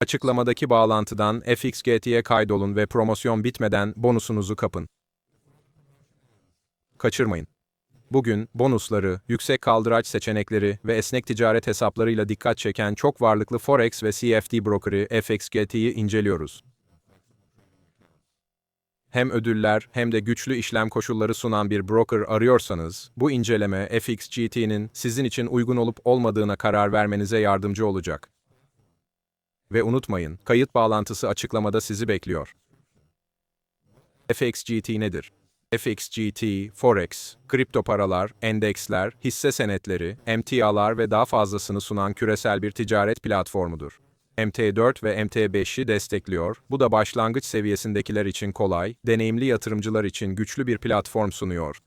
Açıklamadaki bağlantıdan FXGT'ye kaydolun ve promosyon bitmeden bonusunuzu kapın. Kaçırmayın. Bugün bonusları, yüksek kaldıraç seçenekleri ve esnek ticaret hesaplarıyla dikkat çeken çok varlıklı Forex ve CFD brokerı FXGT'yi inceliyoruz. Hem ödüller hem de güçlü işlem koşulları sunan bir broker arıyorsanız, bu inceleme FXGT'nin sizin için uygun olup olmadığına karar vermenize yardımcı olacak. Ve unutmayın, kayıt bağlantısı açıklamada sizi bekliyor. FXGT nedir? FXGT, Forex, kripto paralar, endeksler, hisse senetleri, emtialar ve daha fazlasını sunan küresel bir ticaret platformudur. MT4 ve MT5'i destekliyor. Bu da başlangıç seviyesindekiler için kolay, deneyimli yatırımcılar için güçlü bir platform sunuyor.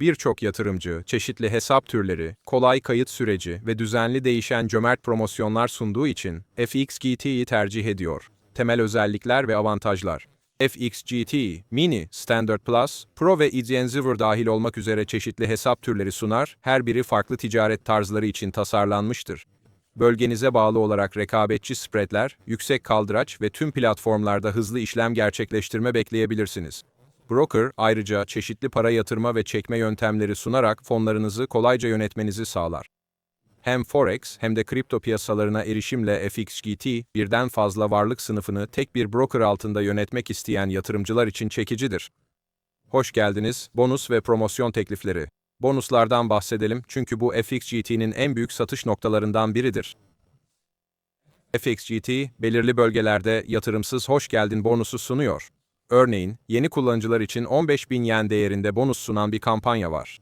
Birçok yatırımcı, çeşitli hesap türleri, kolay kayıt süreci ve düzenli değişen cömert promosyonlar sunduğu için FXGT'yi tercih ediyor. Temel özellikler ve avantajlar. FXGT, Mini, Standard Plus, Pro ve Endeavor dahil olmak üzere çeşitli hesap türleri sunar, her biri farklı ticaret tarzları için tasarlanmıştır. Bölgenize bağlı olarak rekabetçi spreadler, yüksek kaldıraç ve tüm platformlarda hızlı işlem gerçekleştirme bekleyebilirsiniz. Broker ayrıca çeşitli para yatırma ve çekme yöntemleri sunarak fonlarınızı kolayca yönetmenizi sağlar. Hem Forex hem de kripto piyasalarına erişimle FXGT, birden fazla varlık sınıfını tek bir broker altında yönetmek isteyen yatırımcılar için çekicidir. Hoş geldiniz, bonus ve promosyon teklifleri. Bonuslardan bahsedelim çünkü bu FXGT'nin en büyük satış noktalarından biridir. FXGT, belirli bölgelerde yatırımsız hoş geldin bonusu sunuyor. Örneğin, yeni kullanıcılar için 15.000 yen değerinde bonus sunan bir kampanya var.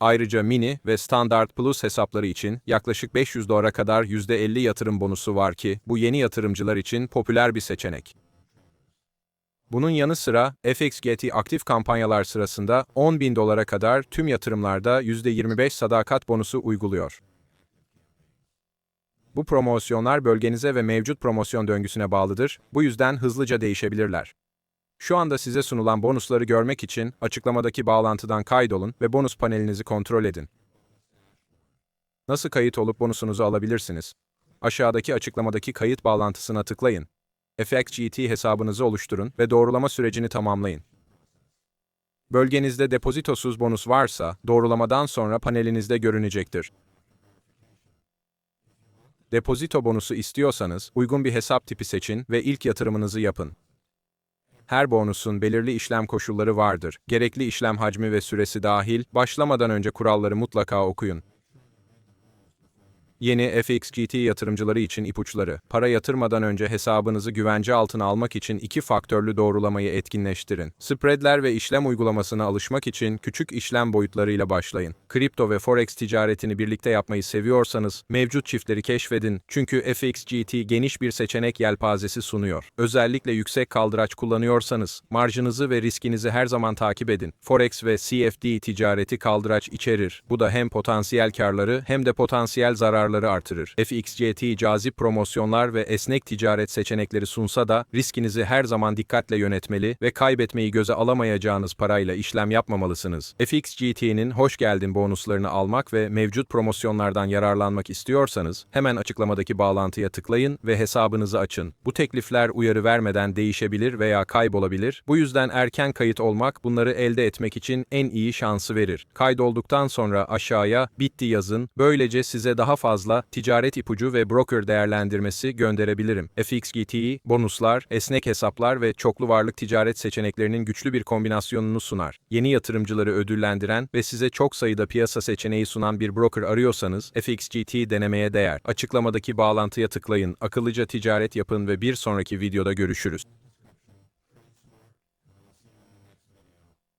Ayrıca mini ve standart plus hesapları için yaklaşık 500 dolara kadar %50 yatırım bonusu var ki bu yeni yatırımcılar için popüler bir seçenek. Bunun yanı sıra FXGT aktif kampanyalar sırasında 10.000 dolara kadar tüm yatırımlarda %25 sadakat bonusu uyguluyor. Bu promosyonlar bölgenize ve mevcut promosyon döngüsüne bağlıdır, bu yüzden hızlıca değişebilirler. Şu anda size sunulan bonusları görmek için açıklamadaki bağlantıdan kaydolun ve bonus panelinizi kontrol edin. Nasıl kayıt olup bonusunuzu alabilirsiniz? Aşağıdaki açıklamadaki kayıt bağlantısına tıklayın. FXGT hesabınızı oluşturun ve doğrulama sürecini tamamlayın. Bölgenizde depozitosuz bonus varsa, doğrulamadan sonra panelinizde görünecektir. Depozito bonusu istiyorsanız, uygun bir hesap tipi seçin ve ilk yatırımınızı yapın. Her bonusun belirli işlem koşulları vardır. Gerekli işlem hacmi ve süresi dahil, başlamadan önce kuralları mutlaka okuyun. Yeni FXGT yatırımcıları için ipuçları. Para yatırmadan önce hesabınızı güvence altına almak için iki faktörlü doğrulamayı etkinleştirin. Spreadler ve işlem uygulamasına alışmak için küçük işlem boyutlarıyla başlayın. Kripto ve Forex ticaretini birlikte yapmayı seviyorsanız mevcut çiftleri keşfedin çünkü FXGT geniş bir seçenek yelpazesi sunuyor. Özellikle yüksek kaldıraç kullanıyorsanız marjınızı ve riskinizi her zaman takip edin. Forex ve CFD ticareti kaldıraç içerir. Bu da hem potansiyel karları hem de potansiyel zararları artırır. FXGT cazip promosyonlar ve esnek ticaret seçenekleri sunsa da riskinizi her zaman dikkatle yönetmeli ve kaybetmeyi göze alamayacağınız parayla işlem yapmamalısınız. FXGT'nin hoş geldin bonuslarını almak ve mevcut promosyonlardan yararlanmak istiyorsanız hemen açıklamadaki bağlantıya tıklayın ve hesabınızı açın. Bu teklifler uyarı vermeden değişebilir veya kaybolabilir. Bu yüzden erken kayıt olmak bunları elde etmek için en iyi şansı verir. Kaydolduktan sonra aşağıya bitti yazın. Böylece size daha fazla ticaret ipucu ve broker değerlendirmesi gönderebilirim. FXGT'yi, bonuslar, esnek hesaplar ve çoklu varlık ticaret seçeneklerinin güçlü bir kombinasyonunu sunar. Yeni yatırımcıları ödüllendiren ve size çok sayıda piyasa seçeneği sunan bir broker arıyorsanız FXGT denemeye değer. Açıklamadaki bağlantıya tıklayın, akıllıca ticaret yapın ve bir sonraki videoda görüşürüz.